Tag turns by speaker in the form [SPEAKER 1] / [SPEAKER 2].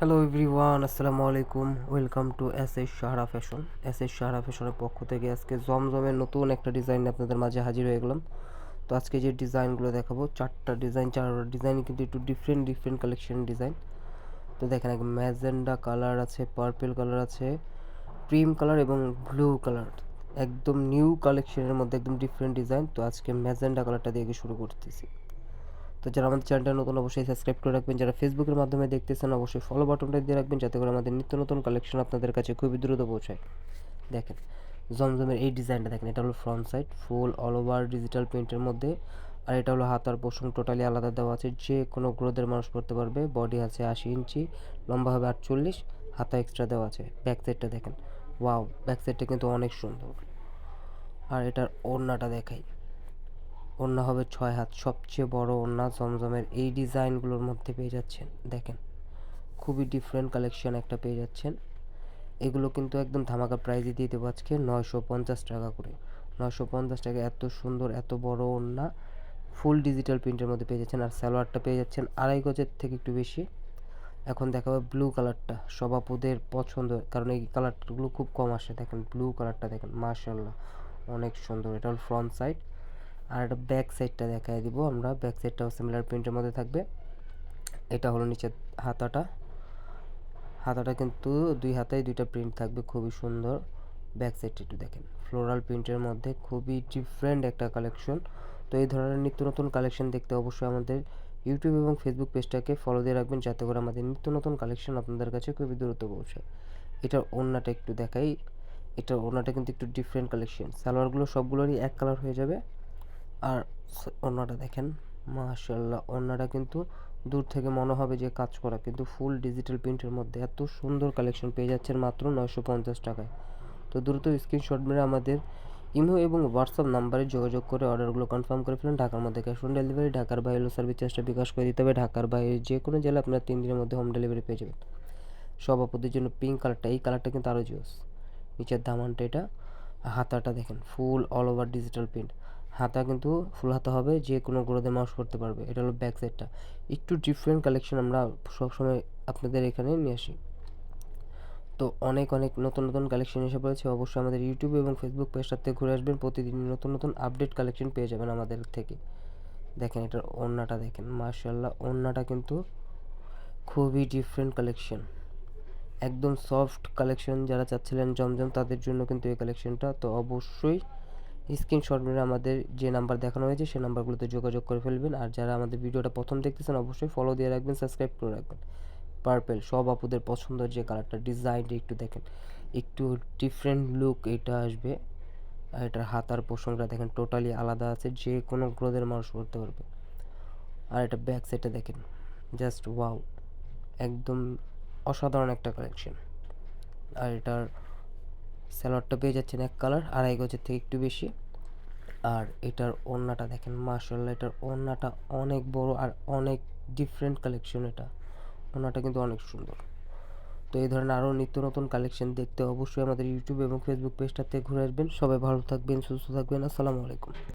[SPEAKER 1] Hello everyone আসসালামু আলাইকুম welcome to S S Sahara fashion S S Sahara ফ্যাশনের পক্ষ থেকে আজকে জমজমের নতুন একটা ডিজাইন আপনাদের মাঝে হাজির হয়ে গেলাম। তো আজকে যে ডিজাইনগুলো দেখাবো, চারটা ডিজাইন চার ডিজাইন কিন্তু একটু ডিফারেন্ট ডিফারেন্ট কালেকশন ডিজাইন তো দেখেন এক ম্যাজেন্ডা কালার আছে পার্পেল কালার আছে ক্রিম কালার এবং ব্লু কালার একদম নিউ কালেকশনের মধ্যে একদম ডিফারেন্ট ডিজাইন তো আজকে ম্যাজেন্ডা কালারটা দিয়ে শুরু করতেছি। তো যারা আমাদের চ্যানেলটা নতুন, অবশ্যই সাবস্ক্রাইব করে রাখবেন। যারা ফেসবুকের মাধ্যমে দেখতেছেন, অবশ্যই ফলো বাটনটা দিয়ে রাখবেন, যাতে করে আমাদের নিত্য নতুন কালেকশন আপনাদের কাছে খুবই দ্রুত পৌঁছায়। দেখেন, জমজমের এই ডিজাইনটা দেখেন, এটা হলো front side full all over digital প্রিন্টের মধ্যে। আর এটা হলো হাতার পোষণ টোটালি আলাদা দেওয়া আছে যে কোনো গ্রোথের মানুষ পড়তে পারবে। বডি আছে আশি ইঞ্চি, লম্বা হবে আটচল্লিশ, হাতা এক্সট্রা দেওয়া আছে। ব্যাক সাইডটা দেখেন ওয়াও ব্যাক সাইডটা কিন্তু অনেক সুন্দর। আর এটার ওড়নাটা দেখাই। ওড়না হবে ছয় হাত। সবচেয়ে বড় ওড়না জমজমের এই ডিজাইনগুলোর মধ্যে পেয়ে যাচ্ছেন, দেখেন, খুবই ডিফারেন্ট কালেকশন একটা পেয়ে যাচ্ছেন। এগুলো কিন্তু একদম ধামাকা প্রাইজে দিয়ে দেবো আজকে নয়শো পঞ্চাশ টাকা করে। নয়শো পঞ্চাশ টাকা এত সুন্দর, এত বড় ওড়না ফুল ডিজিটাল প্রিন্টের মধ্যে পেয়ে যাচ্ছেন। আর সালোয়ারটা পেয়ে যাচ্ছেন আড়াই গজের থেকে একটু বেশি। এখন দেখাবো ব্লু কালারটা সবাপুদের পছন্দ। কারণ এই কালারগুলো খুব কম আসে, দেখেন ব্লু কালারটা দেখেন মার্শাল্লাহ অনেক সুন্দর। এটা হল ফ্রন্ট সাইড আর ব্যাক সাইডটা দেখাই দিব আমরা। ব্যাক সাইডটাও সিমিলার প্রিন্টের মধ্যে থাকবে। এটা হলো নিচের হাতাটা। হাতাটা কিন্তু দুই হাতায় দুইটা প্রিন্ট থাকবে, খুবই সুন্দর। ব্যাক সাইডটা একটু দেখেন। ফ্লোরাল প্রিন্টের মধ্যে খুবই ডিফারেন্ট একটা কালেকশন তো এই ধরনের নিত্য নতুন কালেকশন দেখতে অবশ্যই আমাদের ইউটিউব এবং ফেসবুক পেজটাকে ফলো দিয়ে রাখবেন, যাতে করে আমাদের নিত্য নতুন কালেকশন আপনাদের কাছে খুবই দ্রুত পৌঁছায়। এটার ওড়নাটা একটু দেখাই। এটার ওড়নাটা কিন্তু একটু ডিফারেন্ট কালেকশন সালোয়ারগুলো সবগুলোরই এক কালার হয়ে যাবে। আর ওড়নাটা দেখেন মাশাল্লাহ ওড়নাটা কিন্তু দূর থেকে মনে হবে যে কাজ করা, কিন্তু ফুল ডিজিটাল প্রিন্টের মধ্যে এত সুন্দর কালেকশন পেয়ে যাচ্ছেন মাত্র নয়শো পঞ্চাশ টাকায়। তো দ্রুত স্ক্রিনশট মেরে আমাদের ইমো এবং হোয়াটসঅ্যাপ নাম্বারে যোগাযোগ করে অর্ডারগুলো কনফার্ম করে ফেলেন। ঢাকার মধ্যে ক্যাশ অন ডেলিভারি ঢাকার বাইরে সার্ভিস চার্জটা বিকাশ করে দিতে হবে। ঢাকার বাইরে যে কোনো জেলা আপনার তিন দিনের মধ্যে হোম ডেলিভারি পেয়ে যাবেন। সব আপুদের জন্য পিঙ্ক কালারটা এই কালারটা কিন্তু আরও জিওস নিচের দামানটা এটা, হাতাটা দেখেন full all over digital print হাতা কিন্তু ফুল হাতা হবে, যে কোনো গ্রোথে মাউস করতে পারবে। এটা হলো ব্যাক সাইডটা একটু ডিফারেন্ট কালেকশন আমরা সবসময় আপনাদের এখানে নিয়ে আসি। তো অনেক অনেক নতুন নতুন কালেকশন এসে পড়েছে। অবশ্যই আমাদের ইউটিউব এবং ফেসবুক পেজটাতে ঘুরে আসবেন। প্রতিদিন নতুন নতুন আপডেট কালেকশন পেয়ে যাবেন আমাদের থেকে। দেখেন এটার ওড়নাটা দেখেন। মার্শাল্লাহ ওড়নাটা কিন্তু খুবই ডিফারেন্ট কালেকশন একদম সফট কালেকশন যারা চাচ্ছিলেন জমজম, তাদের জন্য কিন্তু এই কালেকশনটা তো অবশ্যই স্ক্রিনশট মেরে আমাদের যে নাম্বার দেখানো হয়েছে সেই নাম্বারগুলোতে যোগাযোগ করে ফেলবেন। আর যারা আমাদের ভিডিওটা প্রথম দেখতেছেন, অবশ্যই ফলো দিয়ে রাখবেন সাবস্ক্রাইব করে রাখবেন। পার্পেল সব আপুদের পছন্দের যে কালারটা ডিজাইনটা একটু দেখেন। একটু ডিফারেন্ট লুক এটা আসবে। আর এটার হাতার পোষণটা দেখেন টোটালি আলাদা আছে, যে কোনো গ্রোথের মানুষ করতে পারবে। আর এটা ব্যাক সাইডটা দেখেন জাস্ট ওয়াও একদম অসাধারণ একটা কালেকশন আর এটার স্যালোয়ারটা পেয়ে যাচ্ছেন এক কালার, আড়াই গজের থেকে একটু বেশি। আর এটার ওড়নাটা দেখেন মার্শাল্লাহ এটার ওড়নাটা অনেক বড় আর অনেক ডিফারেন্ট কালেকশন এটা। ওড়নাটা কিন্তু অনেক সুন্দর। তো এই ধরনের আরও নিত্য নতুন কালেকশন দেখতে অবশ্যই আমাদের ইউটিউব এবং ফেসবুক পেজটাতে ঘুরে আসবেন। সবাই ভালো থাকবেন, সুস্থ থাকবেন, আসসালামু আলাইকুম।